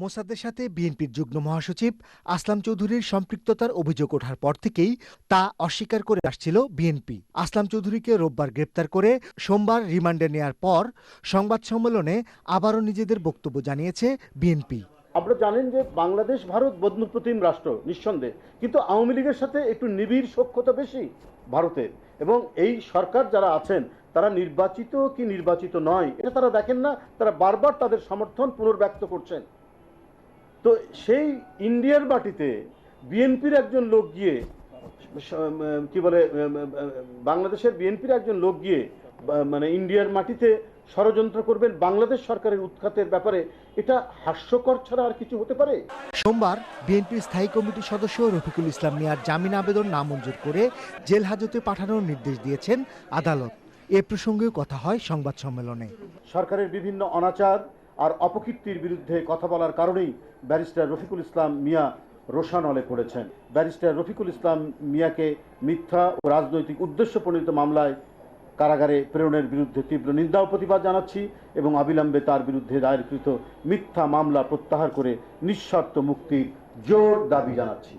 মোসাদের সাথে বিএনপির যুগ্ম মহাসচিব আসলাম চৌধুরীর সম্পৃক্ততার অভিযোগ ওঠার পর থেকেই তা অস্বীকার করে আসছিল বিএনপি। আসলাম চৌধুরীকে রোববার গ্রেপ্তার করে সোমবার রিমান্ডে নেয়ার পর সংবাদ সম্মেলনে আবারও নিজেদের বক্তব্য জানিয়েছে বিএনপি। আপনারা জানেন যে বাংলাদেশ, ভারত বন্ধুপ্রতিম রাষ্ট্র, নিঃসন্দেহে। কিন্তু আওয়ামী লীগের সাথে একটু নিবিড় সখ্যতা বেশি ভারতের। এবং এই সরকার যারা আছেন, তারা নির্বাচিত কি নির্বাচিত নয়, এটা তারা দেখেন না। তারা বারবার তাদের সমর্থন পুনর্ব্যক্ত করছেন। তো সেই ইন্ডিয়ার মাটিতে বিএনপির একজন লোক গিয়ে কি বলে বাংলাদেশের বিএনপির একজন লোক গিয়ে মানে ইন্ডিয়ার মাটিতে ষড়যন্ত্র করবেন বাংলাদেশ সরকারের উৎখাতের ব্যাপারে এটা হাস্যকর ছাড়া আর কিছু হতে পারে? সোমবার বিএনপির স্থায়ী কমিটির সদস্য রফিকুল ইসলাম মিয়ার জামিন আবেদন নামঞ্জুর করে জেল হাজতে পাঠানোর নির্দেশ দিয়েছেন আদালত। এ প্রসঙ্গেও কথা হয় সংবাদ সম্মেলনে। সরকারের বিভিন্ন অনাচার আর অপকীর্তির বিরুদ্ধে কথা বলার কারণেই ব্যারিস্টার রফিকুল ইসলাম মিয়া রোশানলে পড়েছেন। ব্যারিস্টার রফিকুল ইসলাম মিয়াকে মিথ্যা ও রাজনৈতিক উদ্দেশ্য প্রণীত মামলায় কারাগারে প্রেরণের বিরুদ্ধে তীব্র নিন্দা ও প্রতিবাদ জানাচ্ছি এবং অবিলম্বে তার বিরুদ্ধে দায়েরকৃত মিথ্যা মামলা প্রত্যাহার করে নিঃশর্ত মুক্তির জোর দাবি জানাচ্ছি।